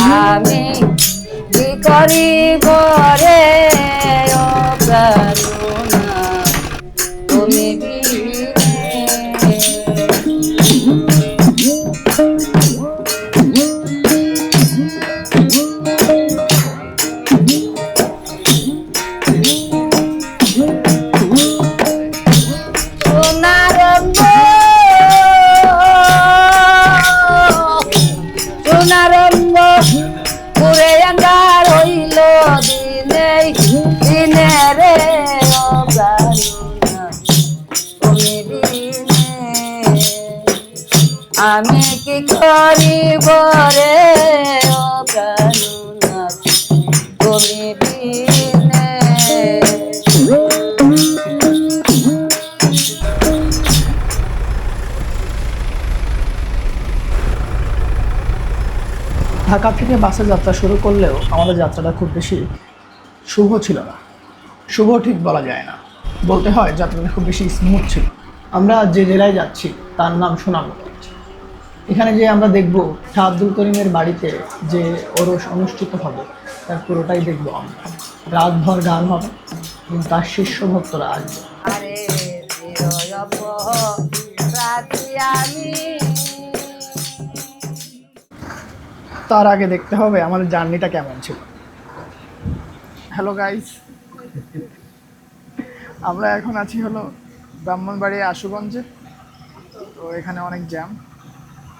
আমি কি করিব রে ও ঢাকা থেকে বাসে যাত্রা শুরু করলেও আমাদের যাত্রাটা খুব বেশি শুভ ছিল না শুভ ঠিক বলা যায় না বলতে হয় যাত্রাটা খুব বেশি স্মুথ ছিল আমরা যে জেলায় যাচ্ছি তার নাম সুনামগঞ্জ এখানে যে আমরা দেখব শাহ আব্দুল করিমের বাড়িতে যে ওরস অনুষ্ঠিত হবে তার পুরোটাই দেখব আমরা রাতভর গান হবে এবং তার শিষ্য ভক্তরা আসবে তার আগে দেখতে হবে আমাদের জার্নিটা কেমন ছিল। হ্যালো গাইস আমরা এখন আছি হলো ব্রাহ্মণবাড়ি আশুগঞ্জে। তো এখানে অনেক জ্যাম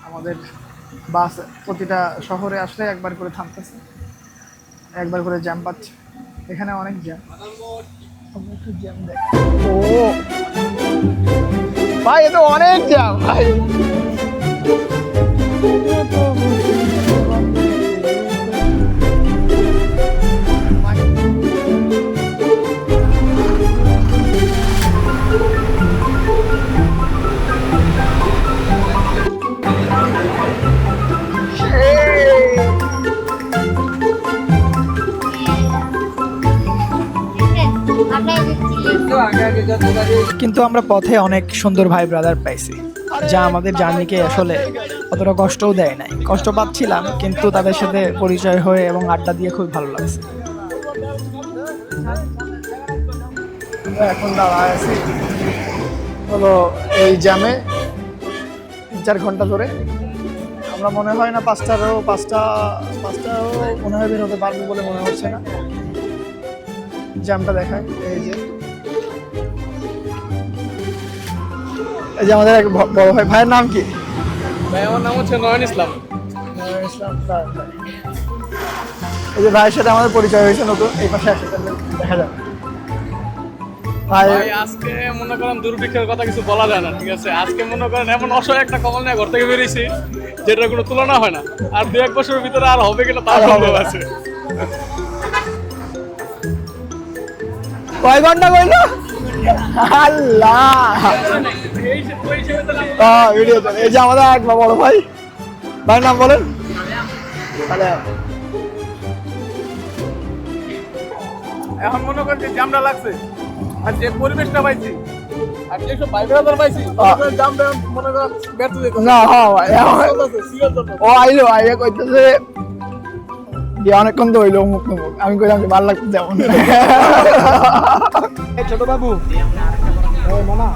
আমাদের বাস প্রতিটা শহরে আসলে একবার করে থামতেছে। একবার করে জ্যাম পাচ্ছে। এখানে অনেক জ্যাম একটু জ্যাম দেখ। ও! ভাই, এ তো অনেক জ্যাম ভাই কিন্তু আমরা পথে অনেক সুন্দর ভাই ব্রাদার পাইছি, যা আমাদের জার্নিকে আসলে অতটা কষ্টও দেয় নাই। কষ্ট পাচ্ছিলাম, কিন্তু তাদের সাথে পরিচয় হয়ে এবং আড্ডা দিয়ে খুব ভালো লাগছে। এখন দাঁড়ায় আছি হলো এই জ্যামে তিন চার ঘণ্টা ধরে। আমরা মনে হয় না পাঁচটারও, পাঁচটা, পাঁচটাও মনে হয় বের হতে পারব বলে মনে হচ্ছে না। জ্যামটা দেখায় এই যে। এই যে আমাদের এক বড় ভাই ভাইয়ের নাম কি? ভাই আমার নাম হচ্ছে নয়ন ইসলাম। এই যে ভাইয়ের সাথে আমাদের পরিচয় হয়েছে নতুন এই পাশে আসে দেখা যাবে ভাই আজকে মনে করেন দুর্ভিক্ষের কথা কিছু বলা যায় না ঠিক আছে? আজকে মনে করেন এমন অসহায় একটা কমল নিয়ে ঘর থেকে বেরিয়েছি যেটার কোনো তুলনা হয় না। আর দু এক বছরের ভিতরে আর হবে কিনা তার সম্ভব আছে। কয় ঘণ্টা কইল? আল্লাহ! হ্যাঁ ভিডিও চলে এই যে আমাদের এক বড় ভাই। ভাইয়ের নাম বলেন। এখন মনে করেন যে জামটা লাগছে। আর যে পরিবেশটা পাইছি আর যেসব ভাই ব্রাদার পাইছি জামটা মনে করেন ব্যর্থ যেত না হ্যাঁ ভাই। ও আইলো আইয়া কইতেছে যে অনেকক্ষণ তো হইল মুখ মুখ। আমি কইলাম যে ভালো লাগছে যেমন ছোট বাবু। মামা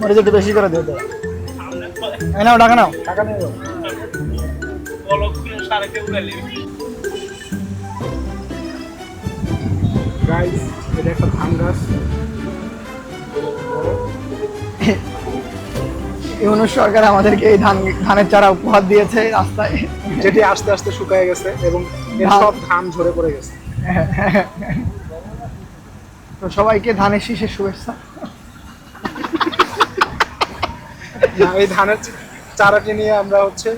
মরিচ একটু বেশি করে দিও তো। এই নাও টাকা নাও। টাকা নিয়ে যাও। গাইস এটা একটা ধান গাছ ইউনুস সরকার আমাদেরকে এই ধান ধানের চারা উপহার দিয়েছে রাস্তায়। যেটি আস্তে আস্তে শুকায় গেছে এবং সব ধান ঝরে পড়ে গেছে। তো সবাইকে ধানের শীষের শুভেচ্ছা। এই ধানের চারাটি নিয়ে আমরা হচ্ছে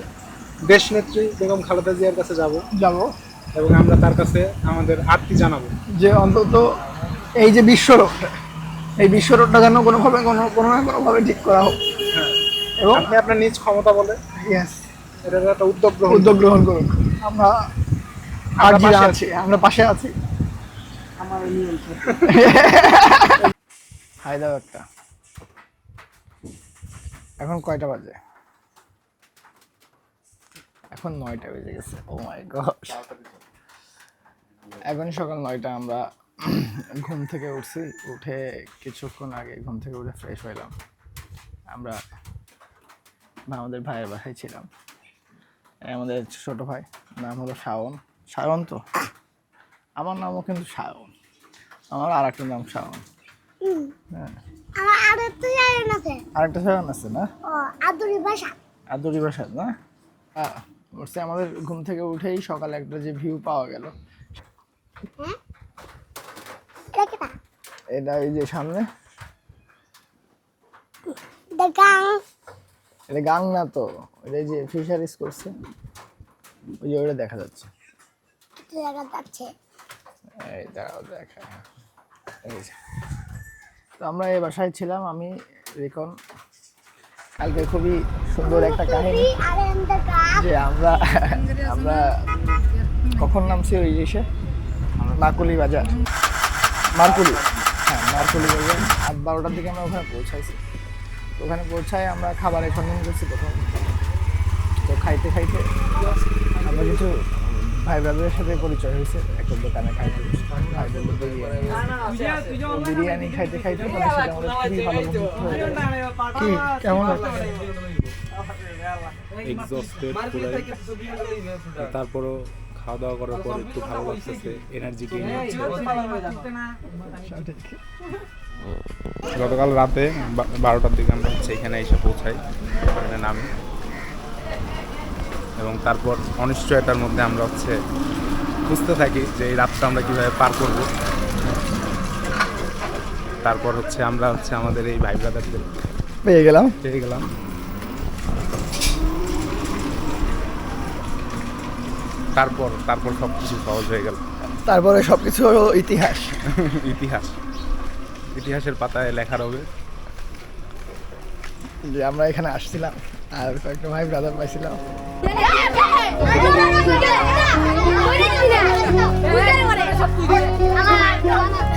দেশ নেত্রী বেগম খালেদা জিয়ার কাছে যাব। যাব। এবং আমরা তার কাছে আমাদের আরতি জানাব। যে অন্তত এই যে বিশ্ব রোড এই বিশ্ব রোডটা যেন কোনোভাবে কোনো কোনো না কোনোভাবে ঠিক করা হোক। এবং আপনি আপনার নিজ ক্ষমতা বলে ইয়েস এটার একটা উদ্যোগ গ্রহণ উদ্যোগ গ্রহণ করুন। আমরা আর যারা আছি আমরা পাশে আছি। হাই দাও একটা এখন কয়টা বাজে? এখন নয়টা বেজে গেছে। ও মাই গড এখন সকাল নয়টা আমরা ঘুম থেকে উঠছি। উঠে কিছুক্ষণ আগে ঘুম থেকে উঠে ফ্রেশ হইলাম। আমরা আমাদের ভাইয়ের বাসায় ছিলাম। আমাদের ছোট ভাই নাম হলো শাওন। শাওন তো? আমার নামও কিন্তু শাওন। আমার আর একটা নাম শাওন। হ্যাঁ। আরেকটা শাওন আছে। না? আদুরি ভাষা আদুরি বাসার না? হ্যাঁ বলছে আমাদের ঘুম থেকে উঠেই সকালে একটা যে ভিউ পাওয়া গেল। হ্যাঁ? এটা এই যে সামনে। এটা গাং না তো এটা যে ফিশারিজ করছে। ওই যে ওটা দেখা যাচ্ছে। যাচ্ছে এই দাঁড়াও দেখা এই যে। তো আমরা এই বাসায় ছিলাম, আমি, রিকন। কালকে খুবই সুন্দর একটা কাহিনী। যে আমরা আমরা কখন নামছি ওই এসে মাকুলি বাজার। মারকুলি। হ্যাঁ মারকুলি বাজার। আট বারোটার দিকে আমরা ওখানে পৌঁছাইছি। ওখানে পৌঁছায় আমরা খাবারের খনন করছি প্রথম তো খাইতে খাইতে আমরা কিছু ভাই ব্রাদারের সাথে পরিচয় হয়েছে একটা দোকানে খাইতে ভাই বিরিয়ানি বিরিয়ানি খাইতে খাইতে ওদের সাথে আমাদের খুবই ভালো হয়ে। কি কেমন এক্সস্টেড তারপরও খাওয়া দাওয়া করার পর একটু ভালো লাগতেছে এনার্জি গেইন হচ্ছে গতকাল রাতে বারোটার দিকে আমরা হচ্ছে এখানে এসে পৌঁছাই নামি। এবং তারপর অনিশ্চয়তার মধ্যে আমরা হচ্ছে খুঁজতে থাকি যে এই রাতটা আমরা কীভাবে পার করব। তারপর হচ্ছে আমরা হচ্ছে আমাদের এই ভাই ব্রাদারদের পেয়ে গেলাম। পেয়ে গেলাম। তারপর তারপর সব কিছু সহজ হয়ে গেল। তারপরে সব কিছু ইতিহাস। ইতিহাস। ইতিহাসের পাতায় লেখা রবে। যে আমরা এখানে আসছিলাম আর কয়েকটা ভাই ব্রাদার পাইছিলাম। আমরা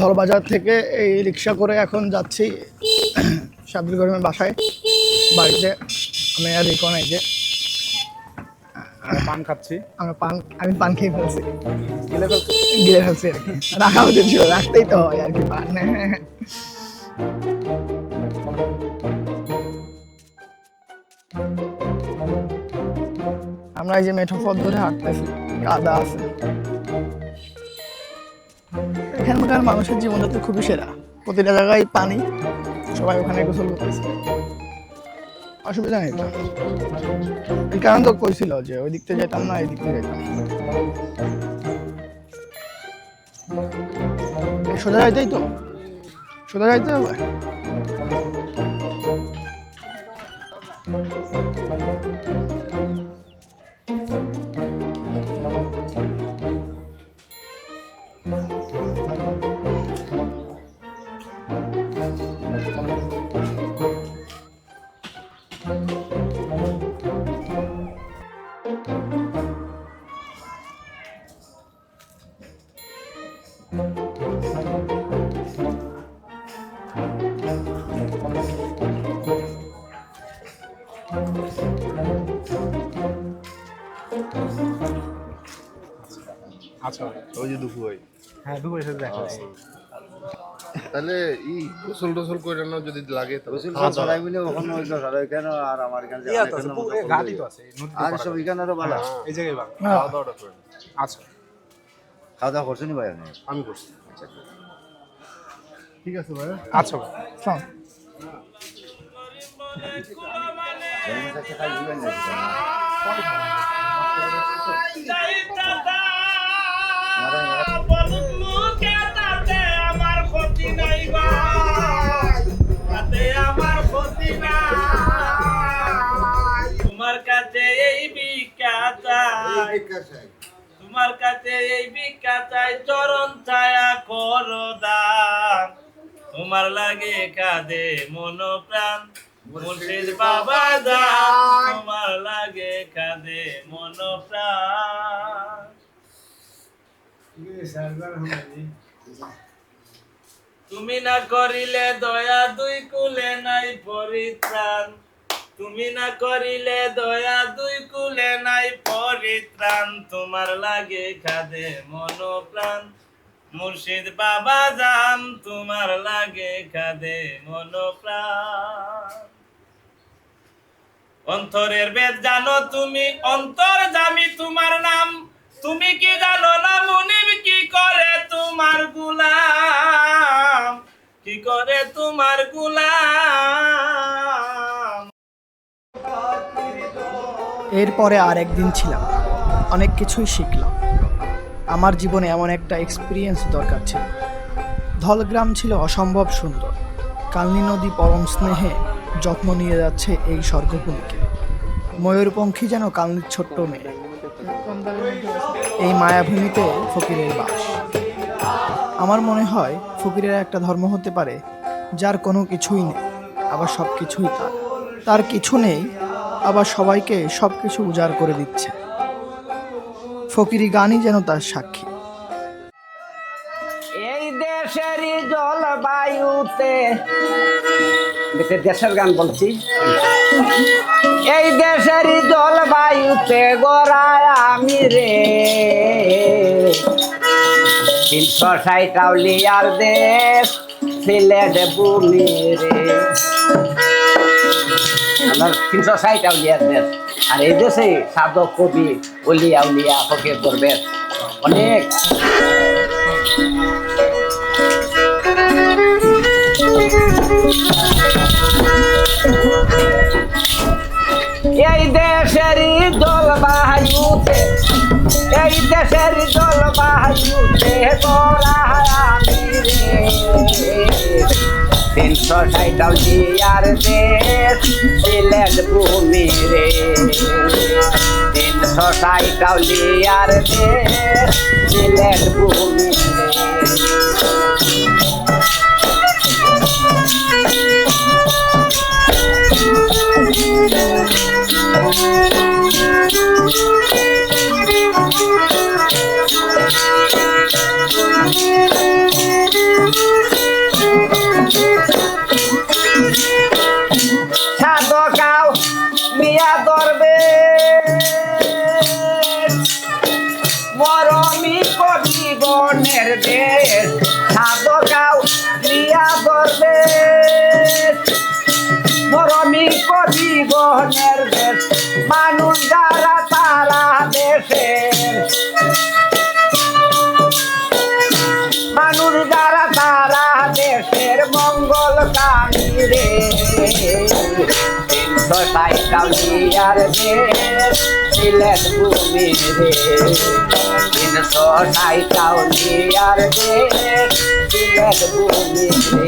ধরবাজার থেকে এই রিক্সা করে এখন যাচ্ছি গরমের বাসায়। বাড়িতে আমি আর রিকন এই যে। আমরা পান খাচ্ছি। আমরা পান আমি পান খেয়ে ফেলছি। গিলে ফেলছি আর কি। রাখা উচিত ছিল রাখতেই তো হয় আর কি পান। আমরা এই যে মেঠো পথ ধরে হাঁটতেছি কাদা আছে। এখানকার মানুষের জীবনটা তো খুবই সেরা। প্রতিটা জায়গায় পানি, সবাই ওখানে গোসল করতেছে। অসুবিধা নেই তো। এই কারণ তো কইছিল যে ওই দিক থেকে যেতাম না। এই দিক থেকে যেতাম সোজা যাইতেই তো। সোজা যাইতে হবে? Thank you. দুঃখ ভাই হ্যাঁ দুপুরের সাথে দেখা হয়েছে তাহলে ই গোসল টোসল করে না যদি লাগে গোসল দাওয়া। করাই ওখানে ওই হাজার কেন আর আমার এখানে ঘাটই তো আছে আর সব। এখানে আরও ভালো এই জায়গায় ভালো খাওয়া দাওয়াটা করে আচ্ছা। খাওয়া দাওয়া করছ নি ভাই আপনি? আমি করছি। ঠিক আছে ভাই আচ্ছা ভাই। এমনি তোমার কাছে এই ভিক্ষা চাই। তোমার কাছে এই ভিক্ষা চাই চরণ ছায়া করো দান। তোমার লাগে কাঁদে মন প্রাণ। মুর্শিদ বাবা যান। তোমার লাগে কাঁদে মন প্রাণ। তুমি না করিলে দয়া দুই কুলে নাই পরিত্রাণ। তুমি না করিলে দয়া দুই কুলে নাই পরিত্রাণ। তোমার লাগে খাদে মন প্রাণ মুর্শিদ বাবা জান তোমার লাগে খাদে মন প্রাণ অন্তরের বেদ জানো তুমি, অন্তর জামি তোমার নাম। তুমি কি জানো না মুনিব কি করে তোমার গুলাম? কি করে তোমার গুলাম? এরপরে আর একদিন ছিলাম, অনেক কিছুই শিখলাম। আমার জীবনে এমন একটা এক্সপিরিয়েন্স দরকার ছিল। ধলগ্রাম ছিল অসম্ভব সুন্দর। কালনী নদী পরম স্নেহে যত্ন নিয়ে যাচ্ছে এই স্বর্গভূমিকে। ময়ূরপঙ্খী যেন কালনির ছোট্ট মেয়ে। এই মায়াভূমিতে ফকিরের বাস। আমার মনে হয় ফকিরের একটা ধর্ম হতে পারে, যার কোনো কিছুই নেই, আবার সব কিছুই তার। তার কিছু নেই, আবার সবাইকে সব কিছু উজাড় করে দিচ্ছে। ফকিরি গানই যেন তার সাক্ষী। এই দেশের জলবায়ুতে দেশের গান বলছি। এই দেশেরই জলবায়ুতে গড়ায় আমি রে। তিনশো ষাট আউলিয়ার দেশ, সিলেট ভূমি রে। তিনশো ষাট আউলিয়ার দেশ। আর এই দেশে সাধক কবি অলিয়া উলিয়া ফকির করবে। অনেক। এই দেশের জলবায়ুতে গড়ায় আমি তিনশো সাইটাল দিয়ার দেশ সিলেট ভূমি রে। তিনশো সাইটাল দিয়ার দেশ সিলেট ভূমি রে। মরমি কবি বনের বেশ মানুষ যারা তারা দেশের। মানুষ যারা তারা দেশের মঙ্গল কামী রে। তিনশো সাইকালিয়ার দেশ সিলেট ভূমি রে। তিনশো সাইকালিয়ার দেশ সিলেট ভূমি রে।